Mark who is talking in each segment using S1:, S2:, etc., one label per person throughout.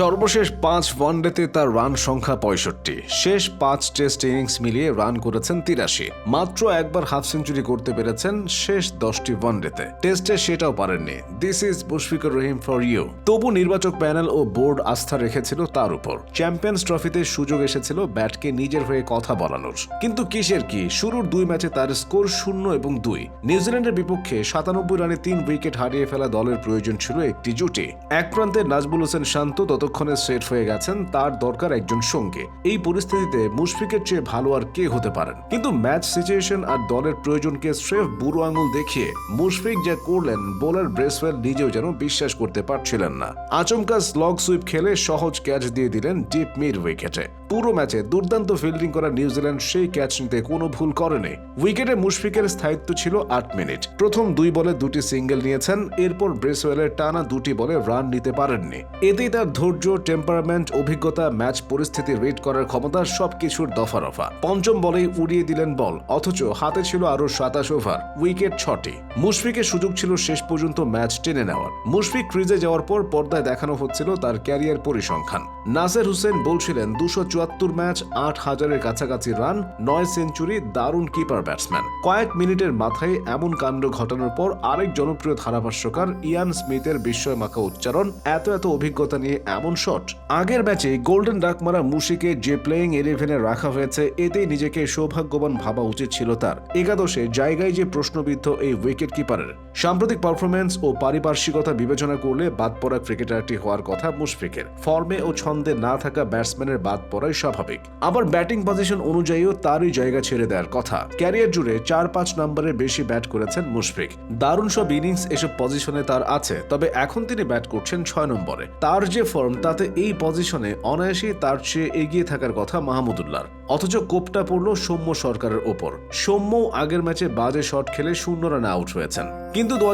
S1: সর্বশেষ পাঁচ ওয়ানডেতে তার রান সংখ্যা পঁয়ষট্টি। শেষ পাঁচ টেস্ট ইনিংস মিলিয়ে রান করেছেন তিরাশি। মাত্র একবার হাফ সেঞ্চুরি করতে পেরেছেন শেষ দশটি ওয়ানডেতে। টেস্টে সেটাও পারেননি। This is Mushfiqur Rahim for you তবু নির্বাচক প্যানেল ও বোর্ড আস্থা রেখেছিল তার উপর। চ্যাম্পিয়ন্স ট্রফিতে সুযোগ এসেছিল ব্যাটকে নিজের হয়ে কথা বলানোর। কিন্তু কিসের কি? শুরুর দুই ম্যাচে তার স্কোর শূন্য এবং দুই। নিউজিল্যান্ডের বিপক্ষে সাতানব্বই রানে তিন উইকেট হারিয়ে ফেলা দলের প্রয়োজন ছিল একটি জুটি। এক প্রান্তে নাজবুল হোসেন শান্ত ততক্ষণে সেট হয়ে গেছেন, তার দরকার একজন সঙ্গে। এই পরিস্থিতিতে মুশফিকের চেয়ে ভালো আর কে হতে পারেন? কিন্তু ম্যাচ সিচুয়েশন আর দলের প্রয়োজনকে স্রেফ বুড়ো আঙুল দেখিয়ে মুশফিক যা করলেন, বোলার ব্রেসওয়েল নিজেও যেন বিশ্বাস করতে পারছিলেন না। আচমকা স্লগ সুইপ খেলে সহজ ক্যাচ দিয়ে দিলেন ডিপ মিড উইকেটে। পুরো ম্যাচে দুর্দান্ত ফিল্ডিং করা নিউজিল্যান্ড সেই ক্যাচ নিতে কোনো ভুল করেনি। উইকেটে মুশফিকের স্থায়িত্ব ছিল আট মিনিট। প্রথম দুই বলে দুটি সিঙ্গেল নিয়েছেন, এরপর ব্রেসওয়েলের টানা দুটি বলে রান নিতে পারেননি। এতেই তার ধৈর্য টেম্পারমেন্ট অভিজ্ঞতা ম্যাচ পরিস্থিতি রিড করার ক্ষমতা, সবকিছুর দফা রফা। পঞ্চম বলেই উড়িয়ে দিলেন বল, অথচ হাতে ছিল আরও সাতাশ ওভার উইকেট ছটি। মুশফিকের সুযোগ ছিল শেষ পর্যন্ত ম্যাচ টেনে নেওয়ার। মুশফিক ক্রিজে যাওয়ার পর পর্দায় দেখানো হচ্ছিল তার ক্যারিয়ার পরিসংখ্যান। নাসের হুসেন বলছিলেন, দুশো চুয়াত্তর ম্যাচ আট হাজারের কাছাকাছি রান নয় সেঞ্চুরি দারুণ কিপার ব্যাটসম্যান কয়েক মিনিটের মাথায় এমন কাণ্ড ঘটানোর পর আরেক জনপ্রিয় ধারাভাষ্যকার ইয়ান স্মিথের বিস্ময় মাখা উচ্চারণ, এত এত অভিজ্ঞতা নিয়ে এমন শট আগের ম্যাচে গোল্ডেন ডাক মারা মুশিকে যে প্লেয়িং ইলেভেনে রাখা হয়েছে, এতেই নিজেকে সৌভাগ্যবান ভাবা উচিত ছিল তার। একাদশে জায়গায় যে প্রশ্নবিদ্ধ এই উইকেট কিপারের সাম্প্রতিক পারফরমেন্স ও পারিপার্শ্বিকতা বিবেচনা করলে বাদ পড়া ক্রিকেটারটি হওয়ার কথা মুশফিকের। ফর্মে ও ছন্দে না থাকা ব্যাটসম্যানের বাদ পড়াই স্বাভাবিক। আবার ব্যাটিং পজিশন অনুযায়ীও তারই জায়গা ছেড়ে দেওয়ার কথা। ক্যারিয়ার জুড়ে চার পাঁচ নম্বরের বেশি ব্যাট করেছেন মুশফিক। দারুণ সব ইনিংস এসব পজিশনে তার আছে, তবে এখন তিনি ব্যাট করছেন ছয় নম্বরে। তার যে ফর্ম তাতে এই পজিশনে অনায়াসেই তার চেয়ে এগিয়ে থাকার কথা মাহমুদুল্লাহর। অথচ কোপটা পড়ল সৌম্য সরকারের ওপর। সৌম্য আগের ম্যাচে বাজে শট খেলে শূন্য রানে আউট হয়েছেন। কিন্তু দু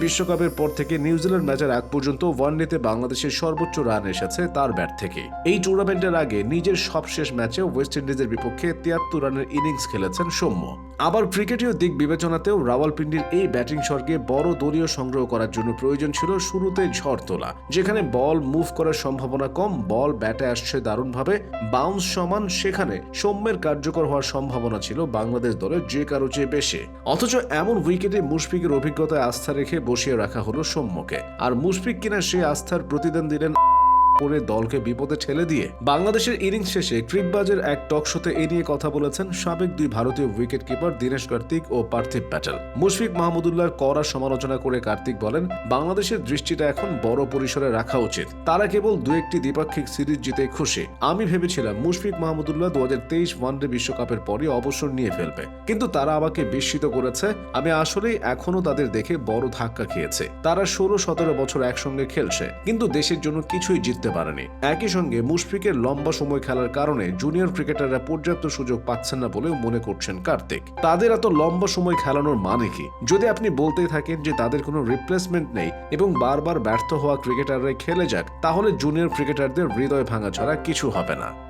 S1: বিশ্বকাপের পর থেকে নিউজিল্যান্ড ম্যাচের আগ পর্যন্ত ওয়ানডেতে বাংলাদেশের সর্বোচ্চ রান এসেছে তার ব্যাট থেকে। এই টুর্নামেন্টের আগে নিজের সবশেষ ম্যাচে ওয়েস্ট ইন্ডিজের বিপক্ষে তিয়াত্তর রানের ইনিংস খেলেছেন সৌম্য। আবার ক্রিকেটীয় দিক বিবেচনাতেও রাওয়ালপিন্ডির এই ব্যাটিং স্বর্গে বড় দলীয় সংগ্রহ করার জন্য প্রয়োজন ছিল শুরুতে ঝড় তোলা। যেখানে বল মুভ করার সম্ভাবনা কম, বল ব্যাটে আসছে দারুণভাবে, বাউন্স সমান, সেখানে সৌম্যের কার্যকর হওয়ার সম্ভাবনা ছিল বাংলাদেশ দলের যে কারও চেয়ে বেশি। অথচ এমন উইকেটে মুশফিকের অভিজ্ঞতায় আস্থা রেখে বসিয়ে রাখা হলো সৌম্যকে। আর মুশফিক কিনা সে আস্থার প্রতিদান দিলেন করে দলকে বিপদে ঠেলে দিয়ে বাংলাদেশের ইনিংস শেষে ক্রিকবাজের এক টক শোতে এ নিয়ে কথা বলেছেন সাবেক দুই ভারতীয় উইকেট কিপার দীনেশ কার্তিক ও পার্থিব প্যাটেল। মুশফিক মাহমুদুল্লাহর কড়া সমালোচনা করে কার্তিক বলেন, বাংলাদেশের দৃষ্টিটা এখন বড় পরিসরে রাখা উচিত। তারা কেবল দু একটি দ্বিপাক্ষিক সিরিজ জিতে খুশি। আমি ভেবেছিলাম মুশফিক মাহমুদুল্লাহ দু হাজার তেইশ ওয়ানডে বিশ্বকাপের পরই অবসর নিয়ে ফেলবে। কিন্তু তারা আমাকে বিস্মিত করেছে। আমি আসলেই এখনও তাদের দেখে বড় ধাক্কা খেয়েছে। তারা ষোলো সতেরো বছর একসঙ্গে খেলছে। কিন্তু দেশের জন্য কিছুই জিততে পারেনি। একই সঙ্গে মুশফিকের লম্বা সময় খেলার কারণে জুনিয়র ক্রিকেটাররা পর্যাপ্ত সুযোগ পাচ্ছেন না বলেও মনে করছেন কার্তিক। তাদের এত লম্বা সময় খেলানোর মানে কি? যদি আপনি বলতে থাকেন যে তাদের কোনো রিপ্লেসমেন্ট নেই এবং বারবার ব্যর্থ হওয়া ক্রিকেটাররাই খেলে যাক, তাহলে জুনিয়র ক্রিকেটারদের হৃদয় ভাঙা ছাড়া কিছু হবে না।